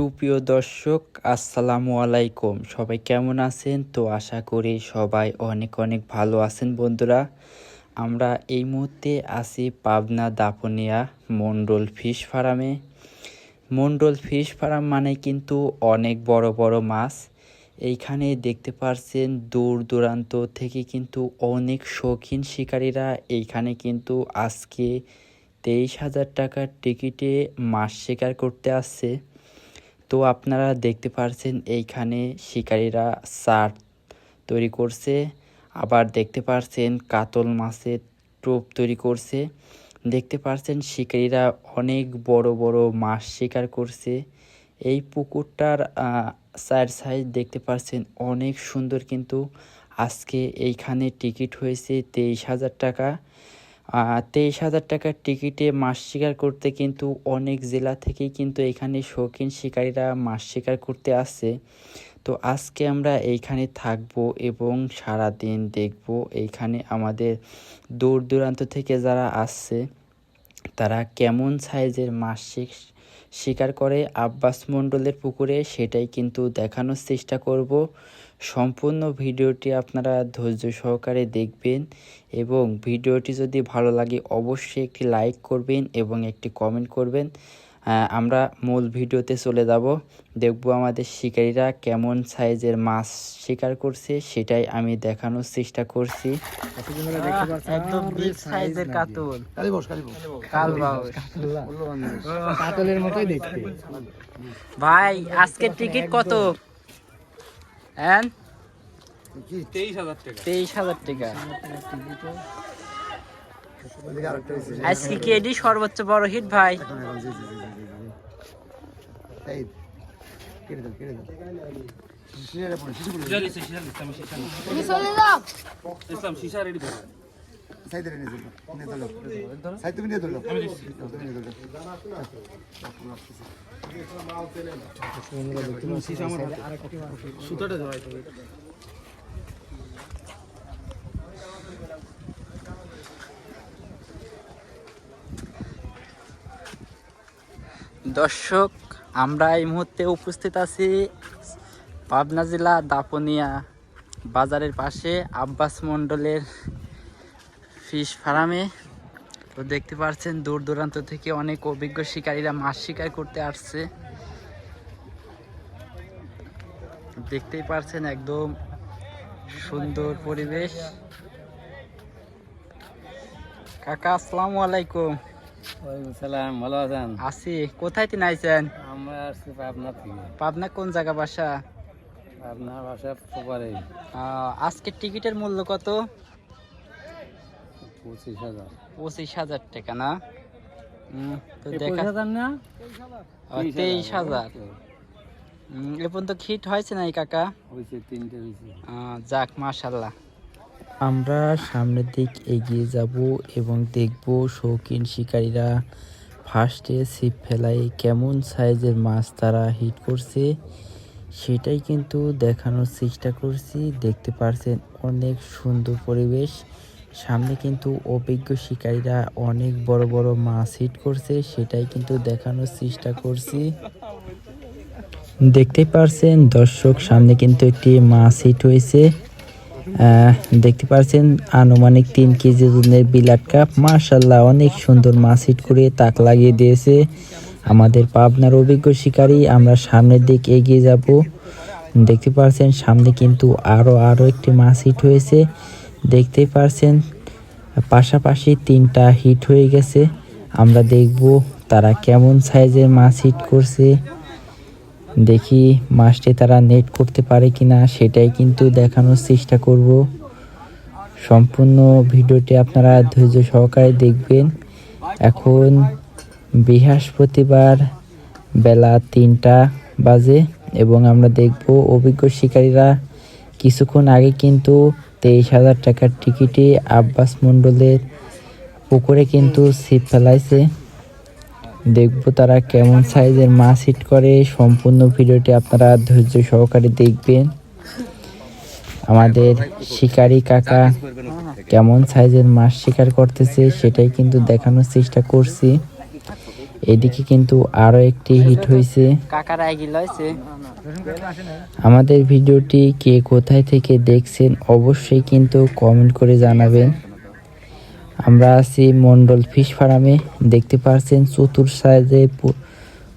সুপ্রিয় দর্শক, আসসালামু আলাইকুম। সবাই কেমন আছেন? তো আশা করি সবাই অনেক অনেক ভালো আছেন বন্ধুরা। আমরা এই মুহূর্তে আছি পাবনা দাপনিয়া মন্ডল ফিশ ফার্মে। মন্ডল ফিশ ফার্ম মানে কিন্তু অনেক বড় বড় মাছ। এইখানে দেখতে পারছেন দূর দূরান্ত থেকে কিন্তু অনেক শৌখিন শিকারীরা এইখানে কিন্তু আজকে তেইশ হাজার টাকার টিকিটে মাছ শিকার করতে আসছে। তো আপনারা দেখতে পারছেন এইখানে শিকারীরা চার তৈরি করছে। আবার দেখতে পারছেন কাতল মাছের টোপ তৈরি করছে। দেখতে পারছেন শিকারীরা অনেক বড় বড় মাছ শিকার করছে। এই পুকুরটার চার সাইজ দেখতে পারছেন অনেক সুন্দর কিন্তু আজকে এইখানে টিকিট হয়েছে তেইশ হাজার টাকা। তেইশ হাজার টাকার টিকিটে মাছ শিকার করতে কিন্তু অনেক জেলা থেকেই কিন্তু এখানে শৌখিন শিকারীরা মাছ শিকার করতে আসছে তো আজকে আমরা এইখানে থাকব এবং সারা দিন দেখব এইখানে আমাদের দূর দূরান্ত থেকে যারা আসছে, তারা কেমন সাইজের মাছ শিকার করে। আব্বাস মণ্ডলের পুকুরে সেটাই কিন্তু দেখানোর চেষ্টা করব। সম্পূর্ণ ভিডিওটি আপনারা ধৈর্য সহকারে দেখবেন এবং ভিডিওটি যদি ভালো লাগে অবশ্যই একটি লাইক করবেন এবং একটি কমেন্ট করবেন। আমরা মূল ভিডিওতে চলে যাব। দেখব আমাদের শিকারীরা কেমন সাইজের মাছ শিকার করছে সেটাই আমি দেখানোর চেষ্টা করছি। একদম বিগ সাইজের কাতল। কাতলের মতোই দেখতে। ভাই আজকের টিকিট কত? হ্যাঁ তেইশ হাজার টাকা। আজকে কি এটি সর্বোচ্চ বড় হিট ভাই? কেটে দাও নিয়ে নিয়ে সাইড তুমি নিয়ে তুমি নিয়ে চলো। দর্শক আমরা এই মুহূর্তে উপস্থিত আছি পাবনা জেলা দাপনিয়া বাজারের পাশে আব্বাস মণ্ডলের ফিশ ফার্মে। তো দেখতে পাচ্ছেন দূর দূরান্ত থেকে অনেক অভিজ্ঞ শিকারীরা মাছ শিকার করতে আসছে। দেখতেই পারছেন একদম সুন্দর পরিবেশ। কাকা আসসালামু আলাইকুম। ওয়ালাইকুম সালাম ভালো আছেন? আছি। কোথায় তিনি আইছেন? আমরা আসছি পাবনা থেকে। পাবনা কোন জায়গা বাসা? আপনার বাসা আজকের টিকিটের মূল্য কত? পঁচিশ হাজার। টাকা না? তো দেখা না? তেইশ হাজার। এ পর্যন্ত খিট হয়েছে নাই কাকা? হয়েছে তিনটে যাক মাশাল্লাহ আমরা সামনের দিক এগিয়ে যাব এবং দেখব শৌখিন শিকারীরা ফার্স্টে ছিপ ফেলায় কেমন সাইজের মাছ তারা হিট করছে সেটাই কিন্তু দেখানোর চেষ্টা করছি। দেখতে পারছেন অনেক সুন্দর পরিবেশ। সামনে কিন্তু অভিজ্ঞ শিকারীরা অনেক বড় বড় মাছ হিট করছে, সেটাই কিন্তু দেখানোর চেষ্টা করছি। দেখতে পারছেন দর্শক, সামনে কিন্তু একটি মাছ হিট হয়েছে। দেখতে পারছেন আনুমানিক তিন কেজি ওজনের বিলাট কাপ। মার্শাল্লাহ অনেক সুন্দর মাছ হিট করে তাক লাগিয়ে দিয়েছে আমাদের পাবনার অভিজ্ঞ শিকারী। আমরা সামনের দিক এগিয়ে যাব। দেখতে পারছেন সামনে কিন্তু আরও আরও একটি মাছ হিট হয়েছে। দেখতেই পারছেন। পাশাপাশি তিনটা হিট হয়ে গেছে। আমরা দেখব তারা কেমন সাইজের মাছ হিট করছে। দেখি মাছটি তারা নেট করতে পারে কিনা, সেটাই কিন্তু দেখানোর চেষ্টা করব। সম্পূর্ণ ভিডিওটি আপনারা ধৈর্য সহকারে দেখবেন। এখন বৃহস্পতিবার বেলা তিনটা বাজে এবং আমরা দেখব অভিজ্ঞ শিকারীরা কিছুক্ষণ আগে কিন্তু তেইশ হাজার টাকার টিকিটে আব্বাস মণ্ডলের পুকুরে কিন্তু ছিপ ফেলাইছে। দেখব তারা কেমন সাইজের মাছ হিট করে। সম্পূর্ণ ভিডিওটি আপনারা ধৈর্য সহকারে দেখবেন। আমাদের শিকারি কাকা কেমন সাইজের মাছ শিকার করতেছে সেটাই কিন্তু দেখানোর চেষ্টা করছি। এদিকে কিন্তু আরও একটি হিট হয়েছে। হয়েছে আমাদের ভিডিওটি কে কোথায় থেকে দেখছেন অবশ্যই কিন্তু কমেন্ট করে জানাবেন। আমরা আছি মন্ডল ফিশ ফার্মে দেখতে পাচ্ছেন চতুর সাইজে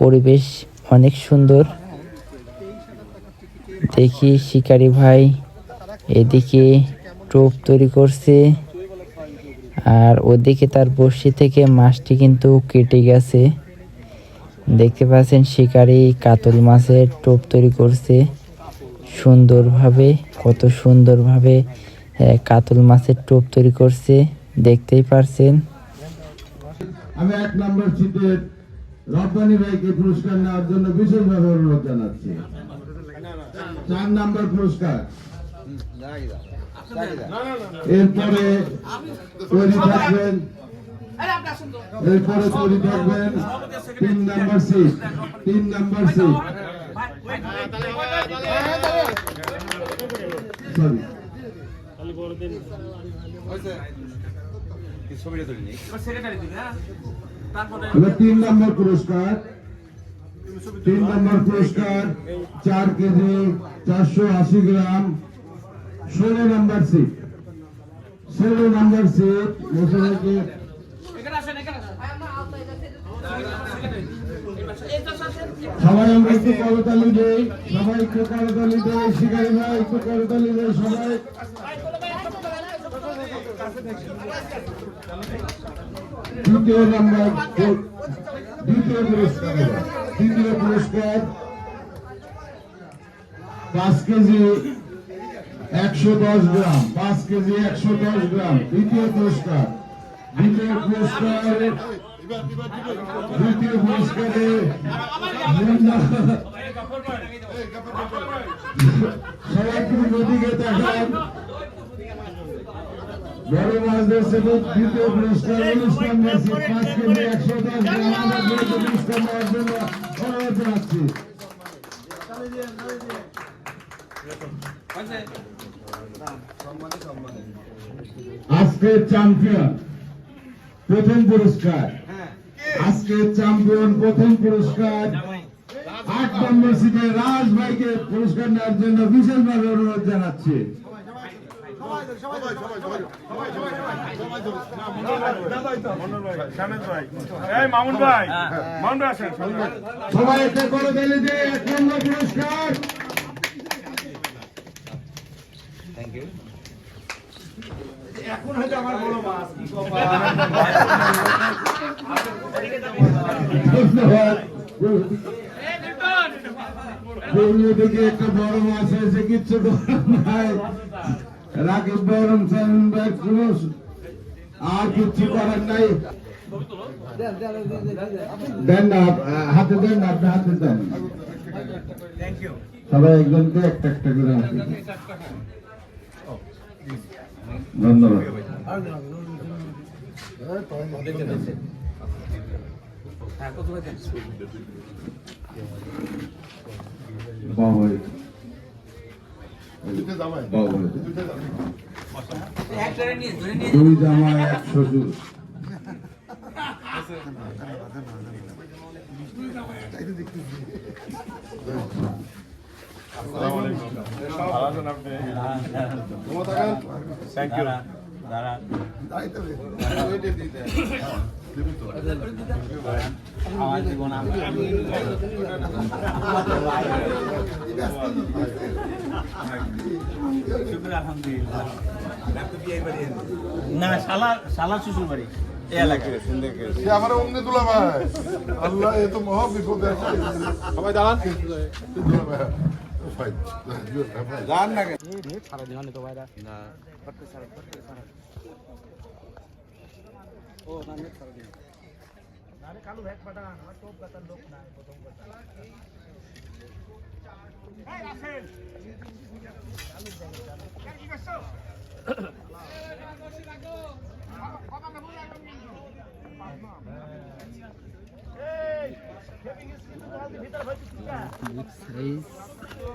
পরিবেশ অনেক সুন্দর। দেখি শিকারি ভাই এদিকে টোপ তৈরি করছে। আর ওদিকে তার বড়শি থেকে মাছটি কিন্তু কেটে গেছে। দেখতে পাচ্ছেন শিকারি কাতল মাছের টোপ তৈরি করছে। সুন্দরভাবে, কত সুন্দরভাবে কাতল মাছের টোপ তৈরি করছে। দেখতেই পারছেন। আমি এক নম্বর সিটের রব্বানি ভাইকে পুরস্কার নেওয়ার জন্য বিশেষভাবে অনুরোধ জানাচ্ছি। চার নম্বর পুরস্কার। এরপরে তৈরি থাকবেন, এরপরে তৈরি থাকবেন তিন নাম্বার সিট তিন নাম্বার সিট সরি তিন নম্বর পুরস্কার, তিন নম্বর পুরস্কার, চার কেজি, চারশো আশি গ্রাম ষোলো নম্বর সিট ষোলো নম্বর সিট মোশারফকে সবাই আমরা একটু করতালি দেই সবাই একটু করতালি দেই শিকারি ভাই একটু করতালি দেই সবাই দ্বিতীয় নম্বর দ্বিতীয় পুরস্কার। দ্বিতীয় পুরস্কার পাঁচ কেজি একশো দশ গ্রাম, পাঁচ কেজি একশো দশ গ্রাম, দ্বিতীয় পুরস্কার। দ্বিতীয় পুরস্কার, দ্বিতীয় বড় মাছ ধরছে দ্বিতীয় পুরস্কার, অনুষ্ঠান পাঁচ কেজি একশো দশ গ্রাম। পুরস্কার আজকের চ্যাম্পিয়ন প্রথম পুরস্কার। আজকের চ্যাম্পিয়ন প্রথম পুরস্কার। আট নম্বর সিটে রাজ ভাইকে পুরস্কার নেওয়ার জন্য বিশেষভাবে অনুরোধ জানাচ্ছি। সবাই একটা করে দিলে যে এক নম্বর পুরস্কার। ধন্যবাদ। দিকে একটা বড় মাছ হয়েছে কিচ্ছু নাই। রাকিব বরং চেয়ারম্যান ভাই আর কিচ্ছু করার নাই। দেন না হাতে দেন না আপনি হাতে দেন। সবাই একজনকে একটা একটা করে। ধন্যবাদ। দুই জামাই এক শ্বশুর থ্যাংক ইউ না শালা শালা শ্বশুর বাড়ি এই এলাকায়। সে আমার অমনি দুলা ভাই। আল্লাহ এ তো মহা বিপদে আছে। সবাই দাঁড়ান। কালু ভ্যাট পাঠা আমার সব কথার লোক নাই প্রথম কথা Hey! Hey! Hey! Hey!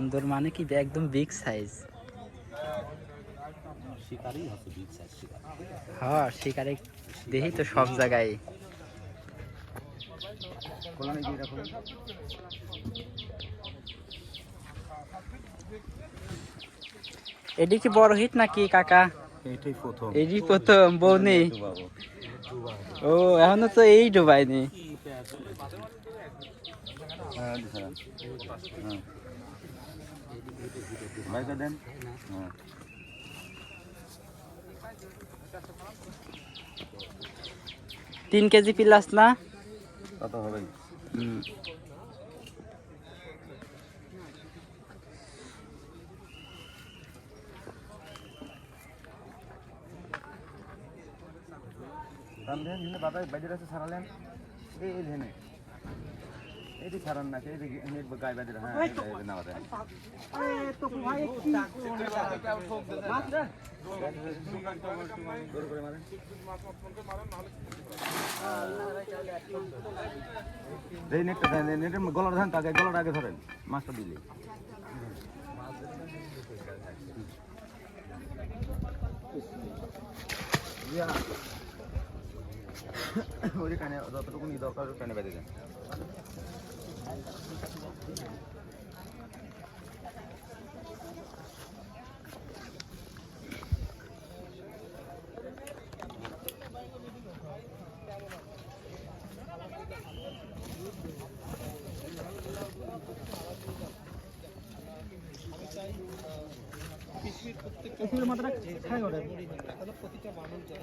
সুন্দর মানে কি একদম বিগ সাইজ হ্যাঁ শিকারে দেখি তো সব জায়গায়। এটি কি বড় হিট নাকি কাকা? এইটাই প্রথম। প্রথম বৌনি ও এখনও তো এই ডুবাইনি ভাইটা দেন তিন কেজি প্লাস না? কত হবে। দাম দেন যিনি বাবা বাইদের আছে এই এই ধেনে এটি ছাড়ান না এই গায়ে বাইদের হ্যাঁ না দেন এই নেটটা নেটের আগে গলার আগে ধরেন মাছটা দিলে। ওই কানে যতটুকু দরকার কানে বেঁধে দেন। কিশমির প্রত্যেকটা মাত্রা খায় ওটা প্রতিটা মানুষ যেন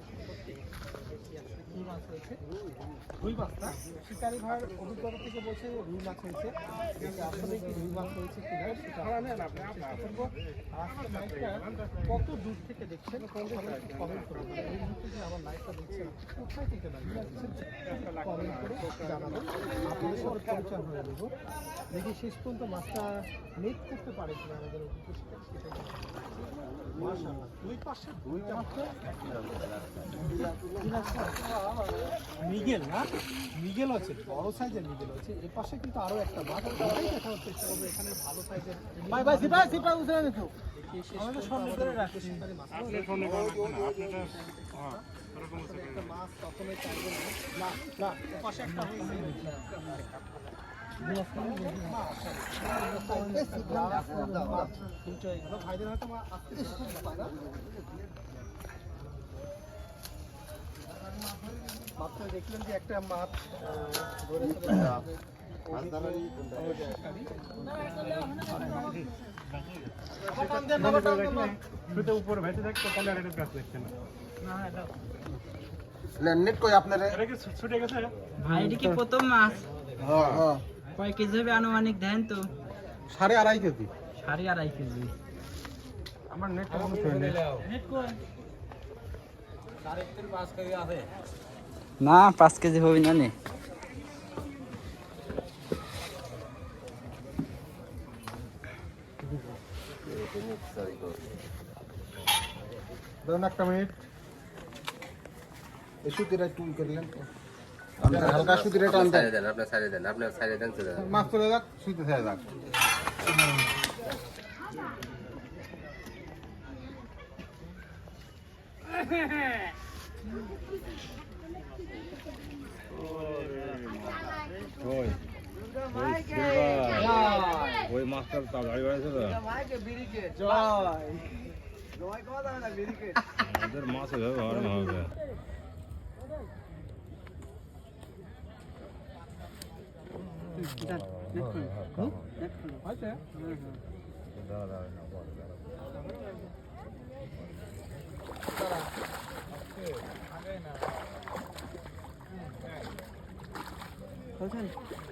রুই মাছটা শিকারি অভিজ্ঞতা থেকে বলছে রুই মাছ হয়েছে। আসলে কি রুই মাছ হয়েছে কিনা সেটা কত দূর থেকে দেখছেন, কমেন্ট করে দেবেন। এই আমার দেখছেন, কোথায় থেকে কমেন্ট করে জানাবেন। আপনাদের পরিচয় হয়ে দেখি শেষ পর্যন্ত মাছটা মেক করতে পারে কিনা আমাদের অভিজ্ঞ শিকারি সেটা মাশাআল্লাহ। দুই পাশে দুইটা মাত্র? মিগেল না মিগেল আছে বড় সাইজের মিগেল আছে এর পাশে কিন্তু আরও একটা মাছ ওটাই দেখা হচ্ছে তবে এখানে ভালো সাইজের ভাই ভাই সিপা সিপা উঠে দেখো আমাদের সামনে ধরে রাখি আপনার ফোনে একটা মাছ কখনোই না না না পাশে একটা হয়েছে দুটো এগুলো ভাইদের হয়তো মা আজকে দেখতে পায় না মাত্র দেখলেন যে একটা মাছ নেট প্রথম মাছ হ্যাঁ কয় কেজি হবে আনুমানিক দেন তো? সাড়ে আড়াই কেজি। সাড়ে আড়াই কেজি। আমার হয় নেট না পাঁচ কেজি হবে না নে। ধরুন একটা মিনিট। এই সুতিটা একটু করলেন হালকা সুতিটা টান দেন আপনার সাইডে দেন আপনার সাইডে দেন মাছ চলে যাক সুতি ছেড়ে যাক। ওই মাছটা তাড়াতাড়ি বাড়াইছে তো আমাদের মাছ এভাবে বাড়ানো হবে 好 렇.